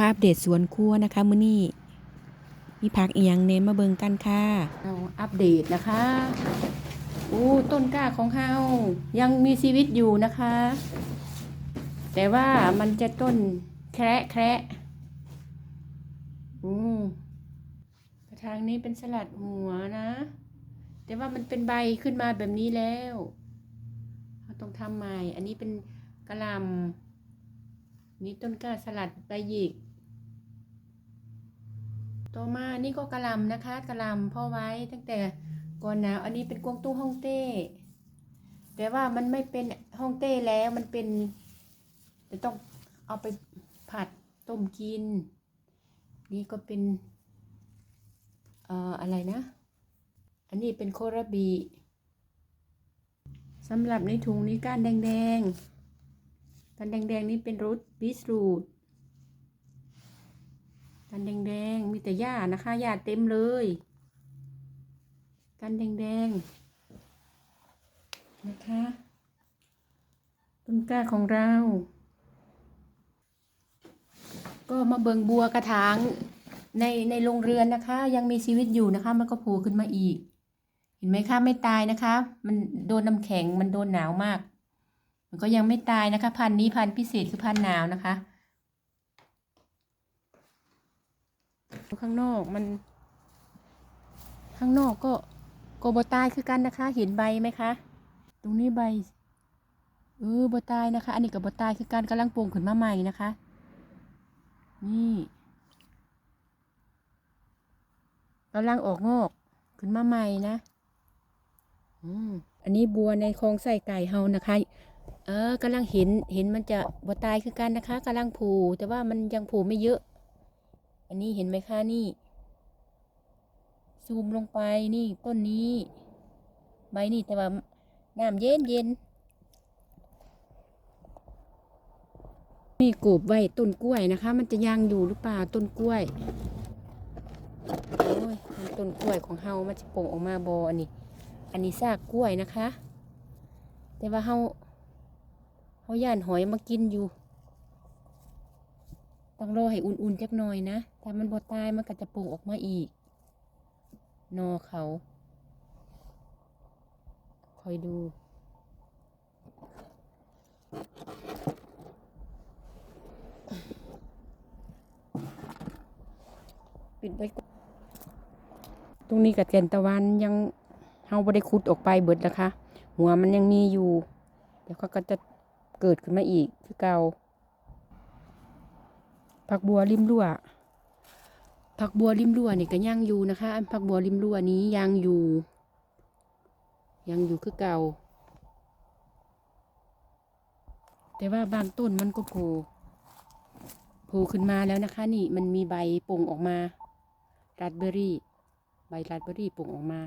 มาอัปเดตสวนครัวนะคะมื้อนี้มีผักอียงเนมาเบิงกันค่ะเราอัปเดตนะคะโอ้ต้นกล้าของเฮายังมีชีวิตอยู่นะคะ แต่ว่ามันจะต้นแคระแคระอืมกระถางนี้เป็นสลัดหัวนะ แต่ว่ามันเป็นใบขึ้นมาแบบนี้แล้วเราต้องทำใหม่ อันนี้เป็นกระลำนี่ต้นกล้าสลัดใบหยิก ต่อมานี่ก็กระลำนะคะกระลำพ่อไว้ตั้งแต่ก่อนหนาวอันนี้เป็นกวางตุ้งฮ่องเต้ แต่ว่ามันไม่เป็นฮ่องเต้แล้วมันเป็นจะต้องเอาไปผัดต้มกิน นี่ก็เป็นเอ่ออะไรนะ อันนี้เป็นโครบีสำหรับในถุงนี้ก้านแดงๆก้านแดงๆนี่เป็นรสบีทรูท ก้านแดงๆ มีแต่หญ้านะคะหญ้าเต็มเลยก้านแดงๆ นะคะต้นกล้าของเรา ก็มาเบิงบัวกระถางในในโรงเรือนนะคะ ยังมีชีวิตอยู่นะคะ มันก็โผล่ขึ้นมาอีก เห็นไหมคะไม่ตายนะคะ มันโดนน้ำแข็งมันโดนหนาวมาก มันก็ยังไม่ตายนะคะ พันธุ์นี้พันธุ์พิเศษคือพันธุ์หนาวนะคะ ข้างนอกมัน ข้างนอกก็โก็บตายคือกันนะคะ เห็นใบไหมคะ ตรงนี้ใบ เออบตายนะคะ อันนี้กับบตายคือกันกำลังโป่งขึ้นมาใหม่นะคะ นี่กำลังออกงอกขึ้นมาใหม่นะ อืม อันนี้บัวในคลองใส่ไก่เฮานะคะ เออกำลังเห็นเห็นมันจะบัวตายคือกันนะคะกำลังผูแต่ว่ามันยังผูไม่เยอะ อันนี้เห็นไหมคะนี่ ซูมลงไปนี่ต้นนี้ ใบนี่แต่ว่าน้ำเย็นเย็นนี่กบไว้ต้นกล้วยนะคะ มันจะยังอยู่หรือเปล่าต้นกล้วยโอ้ยต้นกล้วยของเฮามันจะโป่งออกมาบออันนี้ อันนี้ซากกล้วยนะคะ แต่ว่าเฮาเฮาย่านหอยมากินอยู่ ต้องรอให้อุ่นๆจักหน่อยนะ ถ้ามันบดตายมันก็จะโป่งออกมาอีก นอเขา คอยดูปิดไว้ก่อนตรงนี้กับเจนตะวันยังเฮาบ่ได้ขุดออกไปเบิดนะคะ หัวมันยังมีอยู่ เดี๋ยวเขาก็จะเกิดขึ้นมาอีกคือเก่า ผักบัวริมรั้วผักบัวริมรั้วนี่ก็ยังอยู่นะคะ อันผักบัวริมรั้วนี้ยังอยู่ยังอยู่คือเก่า แต่ว่าบางต้นมันก็โผล่โผล่ขึ้นมาแล้วนะคะ นี่มันมีใบป่งออกมาราสเบอรี่ ใบราสเบอร์รี่ป่งออกมา